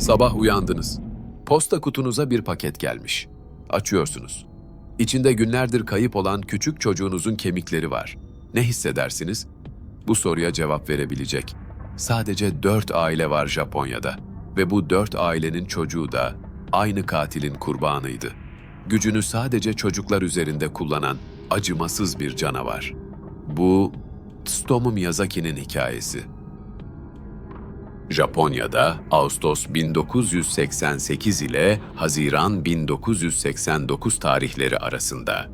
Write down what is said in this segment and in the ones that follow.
Sabah uyandınız. Posta kutunuza bir paket gelmiş. Açıyorsunuz. İçinde günlerdir kayıp olan küçük çocuğunuzun kemikleri var. Ne hissedersiniz? Bu soruya cevap verebilecek. Sadece dört aile var Japonya'da. Ve bu dört ailenin çocuğu da aynı katilin kurbanıydı. Gücünü sadece çocuklar üzerinde kullanan acımasız bir canavar. Bu Tsutomu Miyazaki'nin hikayesi. Japonya'da Ağustos 1988 ile Haziran 1989 tarihleri arasında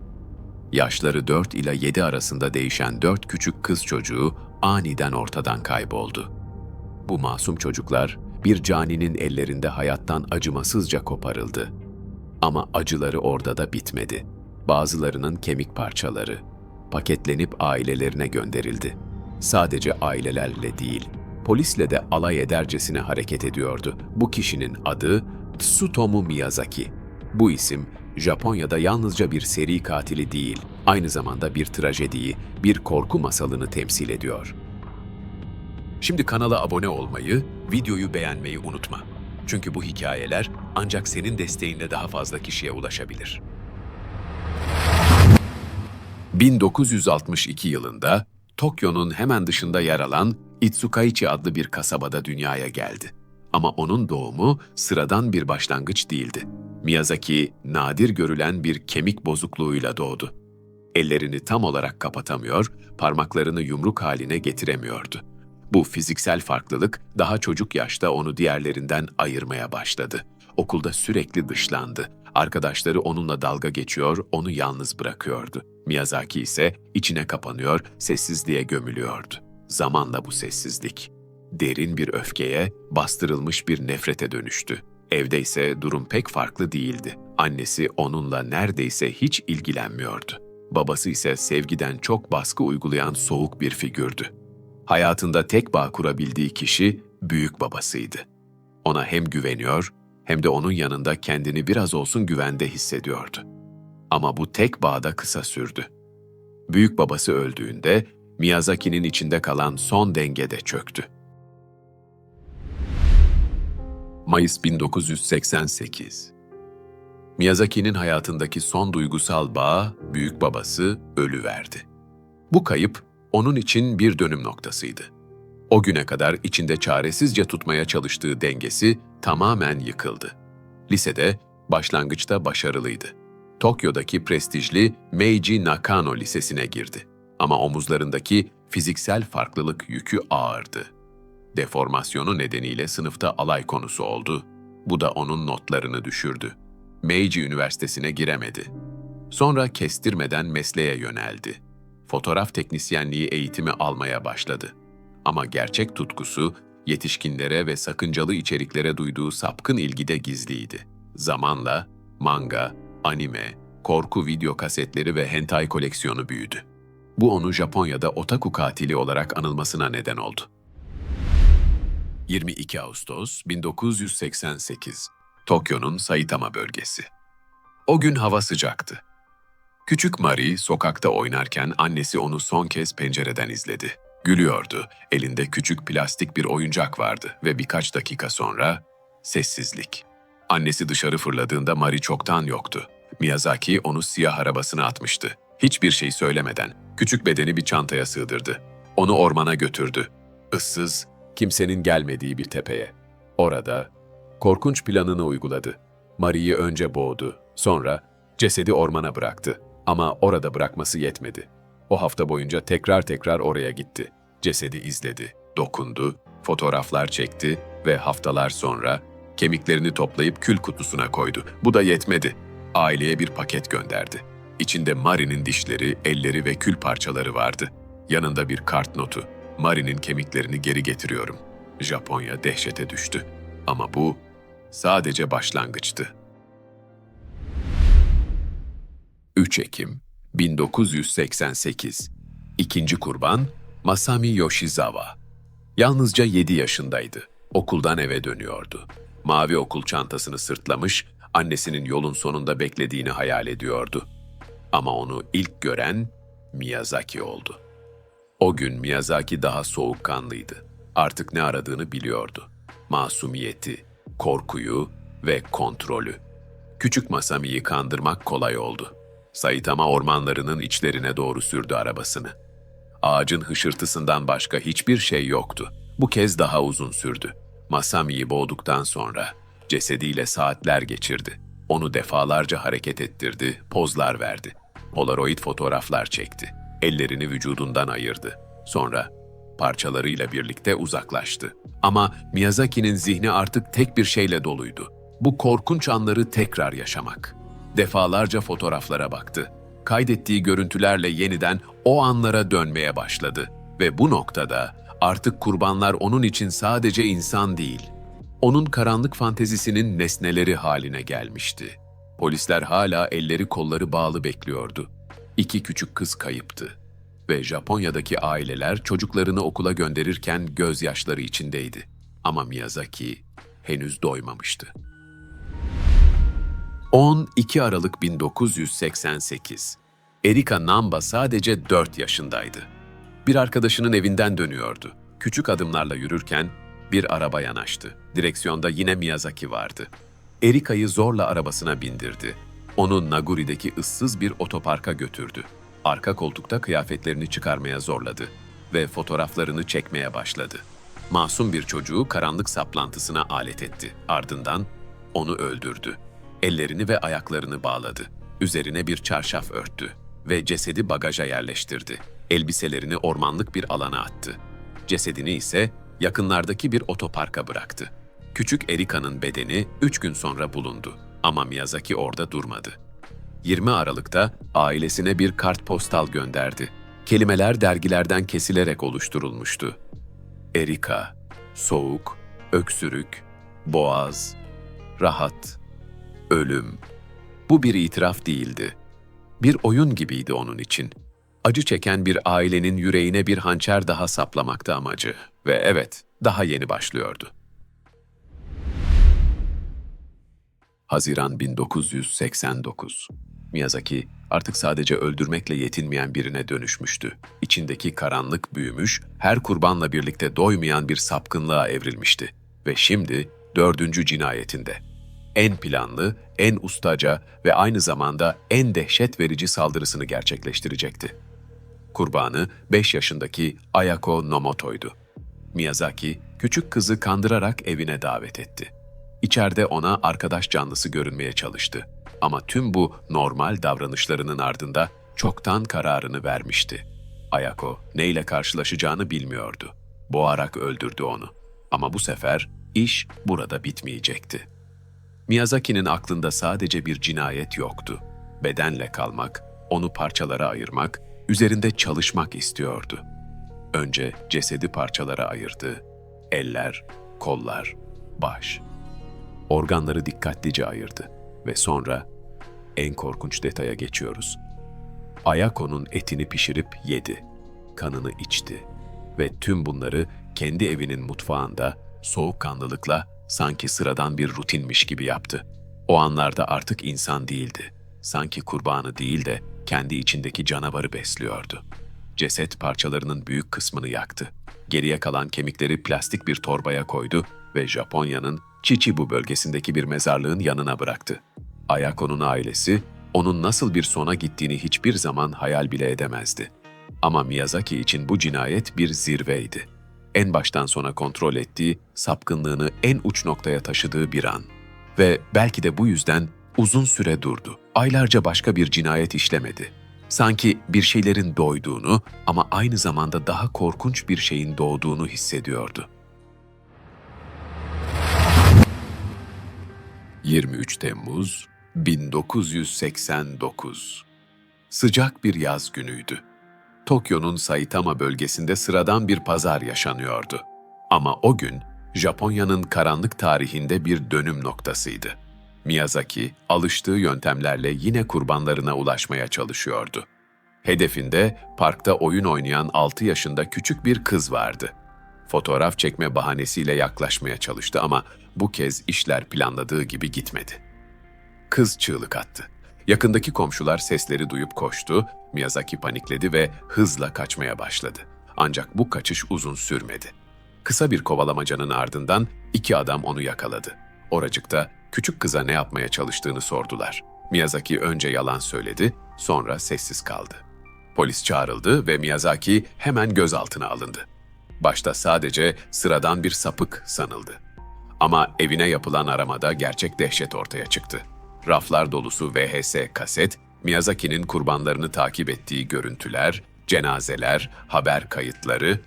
yaşları 4 ile 7 arasında değişen 4 küçük kız çocuğu aniden ortadan kayboldu. Bu masum çocuklar bir caninin ellerinde hayattan acımasızca koparıldı. Ama acıları orada da bitmedi. Bazılarının kemik parçaları paketlenip ailelerine gönderildi. Sadece ailelerle değil, polisle de alay edercesine hareket ediyordu. Bu kişinin adı Tsutomu Miyazaki. Bu isim Japonya'da yalnızca bir seri katili değil, aynı zamanda bir trajediyi, bir korku masalını temsil ediyor. Şimdi kanala abone olmayı, videoyu beğenmeyi unutma. Çünkü bu hikayeler ancak senin desteğinle daha fazla kişiye ulaşabilir. 1962 yılında Tokyo'nun hemen dışında yer alan Itsukaichi adlı bir kasabada dünyaya geldi. Ama onun doğumu sıradan bir başlangıç değildi. Miyazaki nadir görülen bir kemik bozukluğuyla doğdu. Ellerini tam olarak kapatamıyor, parmaklarını yumruk haline getiremiyordu. Bu fiziksel farklılık daha çocuk yaşta onu diğerlerinden ayırmaya başladı. Okulda sürekli dışlandı. Arkadaşları onunla dalga geçiyor, onu yalnız bırakıyordu. Miyazaki ise içine kapanıyor, sessizliğe gömülüyordu. Zamanla bu sessizlik derin bir öfkeye, bastırılmış bir nefrete dönüştü. Evde ise durum pek farklı değildi. Annesi onunla neredeyse hiç ilgilenmiyordu. Babası ise sevgiden çok baskı uygulayan soğuk bir figürdü. Hayatında tek bağ kurabildiği kişi büyük babasıydı. Ona hem güveniyor hem de onun yanında kendini biraz olsun güvende hissediyordu. Ama bu tek bağda kısa sürdü. Büyük babası öldüğünde Miyazaki'nin içinde kalan son denge de çöktü. Mayıs 1988 Miyazaki'nin hayatındaki son duygusal bağ büyük babası ölüverdi. Bu kayıp onun için bir dönüm noktasıydı. O güne kadar içinde çaresizce tutmaya çalıştığı dengesi tamamen yıkıldı. Lisede başlangıçta başarılıydı. Tokyo'daki prestijli Meiji Nakano Lisesi'ne girdi. Ama omuzlarındaki fiziksel farklılık yükü ağırdı. Deformasyonu nedeniyle sınıfta alay konusu oldu. Bu da onun notlarını düşürdü. Meiji Üniversitesi'ne giremedi. Sonra kestirmeden mesleğe yöneldi. Fotoğraf teknisyenliği eğitimi almaya başladı. Ama gerçek tutkusu yetişkinlere ve sakıncalı içeriklere duyduğu sapkın ilgide gizliydi. Zamanla manga, anime, korku video kasetleri ve hentai koleksiyonu büyüdü. Bu onu Japonya'da otaku katili olarak anılmasına neden oldu. 22 Ağustos 1988 Tokyo'nun Saitama bölgesi. O gün hava sıcaktı. Küçük Mari sokakta oynarken annesi onu son kez pencereden izledi. Gülüyordu, elinde küçük plastik bir oyuncak vardı ve birkaç dakika sonra sessizlik. Annesi dışarı fırladığında Mari çoktan yoktu. Miyazaki onu siyah arabasına atmıştı. Hiçbir şey söylemeden küçük bedeni bir çantaya sığdırdı. Onu ormana götürdü. Issız, kimsenin gelmediği bir tepeye. Orada korkunç planını uyguladı. Mari'yi önce boğdu, sonra cesedi ormana bıraktı. Ama orada bırakması yetmedi. O hafta boyunca tekrar tekrar oraya gitti. Cesedi izledi, dokundu, fotoğraflar çekti ve haftalar sonra kemiklerini toplayıp kül kutusuna koydu. Bu da yetmedi. Aileye bir paket gönderdi. İçinde Mari'nin dişleri, elleri ve kül parçaları vardı. Yanında bir kart notu. Mari'nin kemiklerini geri getiriyorum. Japonya dehşete düştü. Ama bu sadece başlangıçtı. 3 Ekim 1988 İkinci kurban Masami Yoshizawa. Yalnızca 7 yaşındaydı. Okuldan eve dönüyordu. Mavi okul çantasını sırtlamış, annesinin yolun sonunda beklediğini hayal ediyordu. Ama onu ilk gören Miyazaki oldu. O gün Miyazaki daha soğukkanlıydı. Artık ne aradığını biliyordu. Masumiyeti, korkuyu ve kontrolü. Küçük Masami'yi kandırmak kolay oldu. Saitama ormanlarının içlerine doğru sürdü arabasını. Ağacın hışırtısından başka hiçbir şey yoktu. Bu kez daha uzun sürdü. Masami'yi boğduktan sonra cesediyle saatler geçirdi. Onu defalarca hareket ettirdi, pozlar verdi. Polaroid fotoğraflar çekti. Ellerini vücudundan ayırdı. Sonra parçalarıyla birlikte uzaklaştı. Ama Miyazaki'nin zihni artık tek bir şeyle doluydu. Bu korkunç anları tekrar yaşamak. Defalarca fotoğraflara baktı. Kaydettiği görüntülerle yeniden o anlara dönmeye başladı ve bu noktada artık kurbanlar onun için sadece insan değil, onun karanlık fantezisinin nesneleri haline gelmişti. Polisler hala elleri kolları bağlı bekliyordu. İki küçük kız kayıptı ve Japonya'daki aileler çocuklarını okula gönderirken gözyaşları içindeydi. Ama Miyazaki henüz doymamıştı. 12 Aralık 1988. Erika Namba sadece 4 yaşındaydı. Bir arkadaşının evinden dönüyordu. Küçük adımlarla yürürken bir araba yanaştı. Direksiyonda yine Miyazaki vardı. Erika'yı zorla arabasına bindirdi. Onu Naguri'deki ıssız bir otoparka götürdü. Arka koltukta kıyafetlerini çıkarmaya zorladı ve fotoğraflarını çekmeye başladı. Masum bir çocuğu karanlık saplantısına alet etti. Ardından onu öldürdü. Ellerini ve ayaklarını bağladı. Üzerine bir çarşaf örttü ve cesedi bagaja yerleştirdi. Elbiselerini ormanlık bir alana attı. Cesedini ise yakınlardaki bir otoparka bıraktı. Küçük Erika'nın bedeni üç gün sonra bulundu ama Miyazaki orada durmadı. 20 Aralık'ta ailesine bir kartpostal gönderdi. Kelimeler dergilerden kesilerek oluşturulmuştu. Erika, soğuk, öksürük, boğaz, rahat, ölüm. Bu bir itiraf değildi. Bir oyun gibiydi onun için. Acı çeken bir ailenin yüreğine bir hançer daha saplamaktı amacı. Ve evet, daha yeni başlıyordu. Haziran 1989. Miyazaki artık sadece öldürmekle yetinmeyen birine dönüşmüştü. İçindeki karanlık büyümüş, her kurbanla birlikte doymayan bir sapkınlığa evrilmişti. Ve şimdi dördüncü cinayetinde. En planlı, en ustaca ve aynı zamanda en dehşet verici saldırısını gerçekleştirecekti. Kurbanı 5 yaşındaki Ayako Nomoto'ydu. Miyazaki, küçük kızı kandırarak evine davet etti. İçeride ona arkadaş canlısı görünmeye çalıştı. Ama tüm bu normal davranışlarının ardında çoktan kararını vermişti. Ayako neyle karşılaşacağını bilmiyordu. Boğarak öldürdü onu. Ama bu sefer iş burada bitmeyecekti. Miyazaki'nin aklında sadece bir cinayet yoktu. Bedenle kalmak, onu parçalara ayırmak, üzerinde çalışmak istiyordu. Önce cesedi parçalara ayırdı. Eller, kollar, baş. Organları dikkatlice ayırdı ve sonra en korkunç detaya geçiyoruz. Ayako'nun etini pişirip yedi, kanını içti ve tüm bunları kendi evinin mutfağında soğukkanlılıkla sanki sıradan bir rutinmiş gibi yaptı. O anlarda artık insan değildi. Sanki kurbanı değil de kendi içindeki canavarı besliyordu. Ceset parçalarının büyük kısmını yaktı. Geriye kalan kemikleri plastik bir torbaya koydu ve Japonya'nın Chichibu bölgesindeki bir mezarlığın yanına bıraktı. Ayako'nun ailesi onun nasıl bir sona gittiğini hiçbir zaman hayal bile edemezdi. Ama Miyazaki için bu cinayet bir zirveydi. En baştan sona kontrol ettiği, sapkınlığını en uç noktaya taşıdığı bir an. Ve belki de bu yüzden uzun süre durdu. Aylarca başka bir cinayet işlemedi. Sanki bir şeylerin doyduğunu ama aynı zamanda daha korkunç bir şeyin doğduğunu hissediyordu. 23 Temmuz 1989 Sıcak bir yaz günüydü. Tokyo'nun Saitama bölgesinde sıradan bir pazar yaşanıyordu. Ama o gün Japonya'nın karanlık tarihinde bir dönüm noktasıydı. Miyazaki alıştığı yöntemlerle yine kurbanlarına ulaşmaya çalışıyordu. Hedefinde parkta oyun oynayan 6 yaşında küçük bir kız vardı. Fotoğraf çekme bahanesiyle yaklaşmaya çalıştı ama bu kez işler planladığı gibi gitmedi. Kız çığlık attı. Yakındaki komşular sesleri duyup koştu, Miyazaki panikledi ve hızla kaçmaya başladı. Ancak bu kaçış uzun sürmedi. Kısa bir kovalamacanın ardından iki adam onu yakaladı. Oracıkta küçük kıza ne yapmaya çalıştığını sordular. Miyazaki önce yalan söyledi, sonra sessiz kaldı. Polis çağrıldı ve Miyazaki hemen gözaltına alındı. Başta sadece sıradan bir sapık sanıldı. Ama evine yapılan aramada gerçek dehşet ortaya çıktı. Raflar dolusu VHS kaset, Miyazaki'nin kurbanlarını takip ettiği görüntüler, cenazeler, haber kayıtları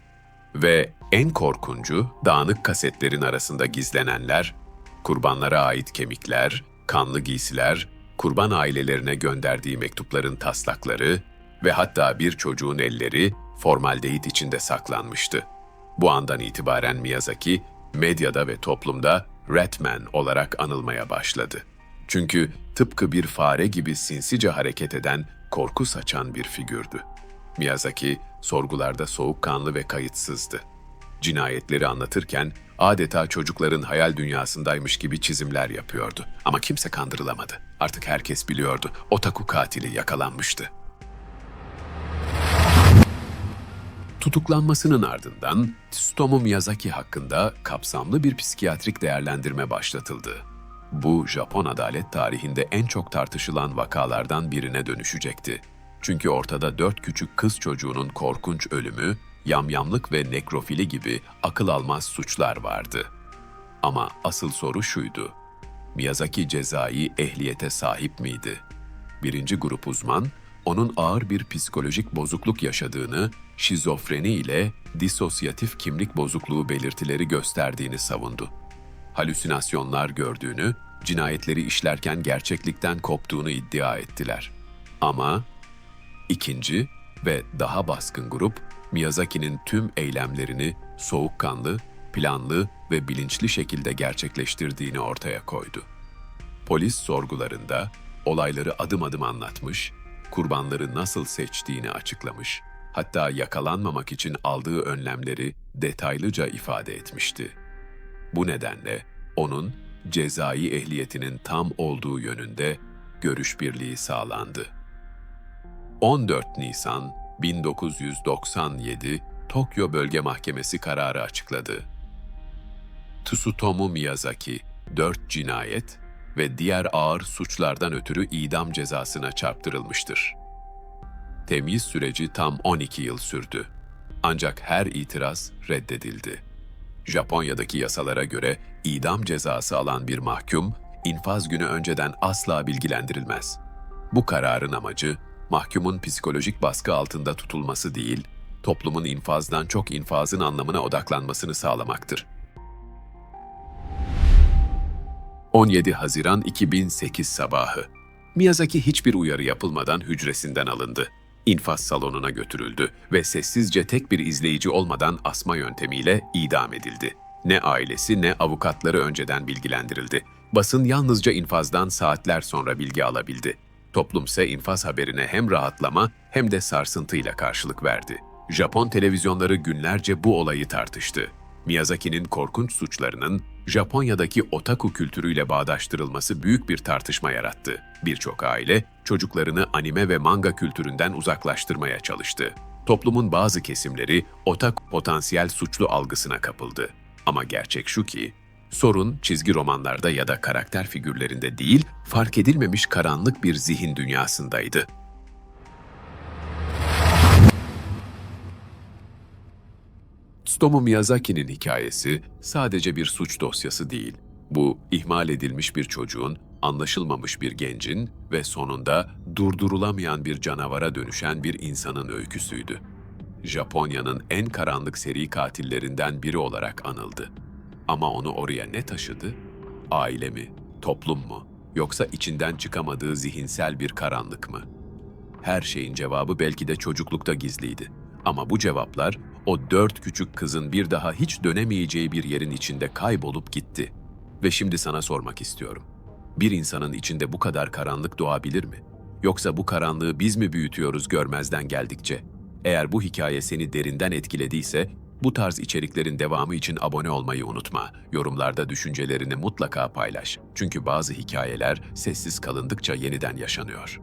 ve en korkuncu dağınık kasetlerin arasında gizlenenler, kurbanlara ait kemikler, kanlı giysiler, kurban ailelerine gönderdiği mektupların taslakları ve hatta bir çocuğun elleri formaldehit içinde saklanmıştı. Bu andan itibaren Miyazaki, medyada ve toplumda Ratman olarak anılmaya başladı. Çünkü tıpkı bir fare gibi sinsice hareket eden, korku saçan bir figürdü. Miyazaki, sorgularda soğukkanlı ve kayıtsızdı. Cinayetleri anlatırken adeta çocukların hayal dünyasındaymış gibi çizimler yapıyordu. Ama kimse kandırılamadı. Artık herkes biliyordu. Otaku katili yakalanmıştı. Tutuklanmasının ardından Tsutomu Miyazaki hakkında kapsamlı bir psikiyatrik değerlendirme başlatıldı. Bu Japon adalet tarihinde en çok tartışılan vakalardan birine dönüşecekti. Çünkü ortada dört küçük kız çocuğunun korkunç ölümü, yamyamlık ve nekrofili gibi akıl almaz suçlar vardı. Ama asıl soru şuydu. Miyazaki cezai ehliyete sahip miydi? Birinci grup uzman, onun ağır bir psikolojik bozukluk yaşadığını, şizofreni ile disosyatif kimlik bozukluğu belirtileri gösterdiğini savundu. Halüsinasyonlar gördüğünü, cinayetleri işlerken gerçeklikten koptuğunu iddia ettiler. Ama ikinci ve daha baskın grup, Miyazaki'nin tüm eylemlerini soğukkanlı, planlı ve bilinçli şekilde gerçekleştirdiğini ortaya koydu. Polis sorgularında olayları adım adım anlatmış, kurbanları nasıl seçtiğini açıklamış, hatta yakalanmamak için aldığı önlemleri detaylıca ifade etmişti. Bu nedenle onun cezai ehliyetinin tam olduğu yönünde görüş birliği sağlandı. 14 Nisan 1997 Tokyo Bölge Mahkemesi kararı açıkladı. Tsutomu Miyazaki 4 cinayet ve diğer ağır suçlardan ötürü idam cezasına çarptırılmıştır. Temyiz süreci tam 12 yıl sürdü. Ancak her itiraz reddedildi. Japonya'daki yasalara göre idam cezası alan bir mahkum, infaz günü önceden asla bilgilendirilmez. Bu kararın amacı, mahkumun psikolojik baskı altında tutulması değil, toplumun infazdan çok infazın anlamına odaklanmasını sağlamaktır. 17 Haziran 2008 sabahı. Miyazaki hiçbir uyarı yapılmadan hücresinden alındı. İnfaz salonuna götürüldü ve sessizce tek bir izleyici olmadan asma yöntemiyle idam edildi. Ne ailesi ne avukatları önceden bilgilendirildi. Basın yalnızca infazdan saatler sonra bilgi alabildi. Toplumsa infaz haberine hem rahatlama hem de sarsıntıyla karşılık verdi. Japon televizyonları günlerce bu olayı tartıştı. Miyazaki'nin korkunç suçlarının Japonya'daki otaku kültürüyle bağdaştırılması büyük bir tartışma yarattı. Birçok aile çocuklarını anime ve manga kültüründen uzaklaştırmaya çalıştı. Toplumun bazı kesimleri otaku potansiyel suçlu algısına kapıldı. Ama gerçek şu ki, sorun çizgi romanlarda ya da karakter figürlerinde değil, fark edilmemiş karanlık bir zihin dünyasındaydı. Tsutomu Miyazaki'nin hikayesi sadece bir suç dosyası değil. Bu, ihmal edilmiş bir çocuğun, anlaşılmamış bir gencin ve sonunda durdurulamayan bir canavara dönüşen bir insanın öyküsüydü. Japonya'nın en karanlık seri katillerinden biri olarak anıldı. Ama onu oraya ne taşıdı? Aile mi, toplum mu, yoksa içinden çıkamadığı zihinsel bir karanlık mı? Her şeyin cevabı belki de çocuklukta gizliydi. Ama bu cevaplar o dört küçük kızın bir daha hiç dönemeyeceği bir yerin içinde kaybolup gitti. Ve şimdi sana sormak istiyorum. Bir insanın içinde bu kadar karanlık doğabilir mi? Yoksa bu karanlığı biz mi büyütüyoruz görmezden geldikçe? Eğer bu hikaye seni derinden etkilediyse, bu tarz içeriklerin devamı için abone olmayı unutma. Yorumlarda düşüncelerini mutlaka paylaş. Çünkü bazı hikayeler sessiz kalındıkça yeniden yaşanıyor.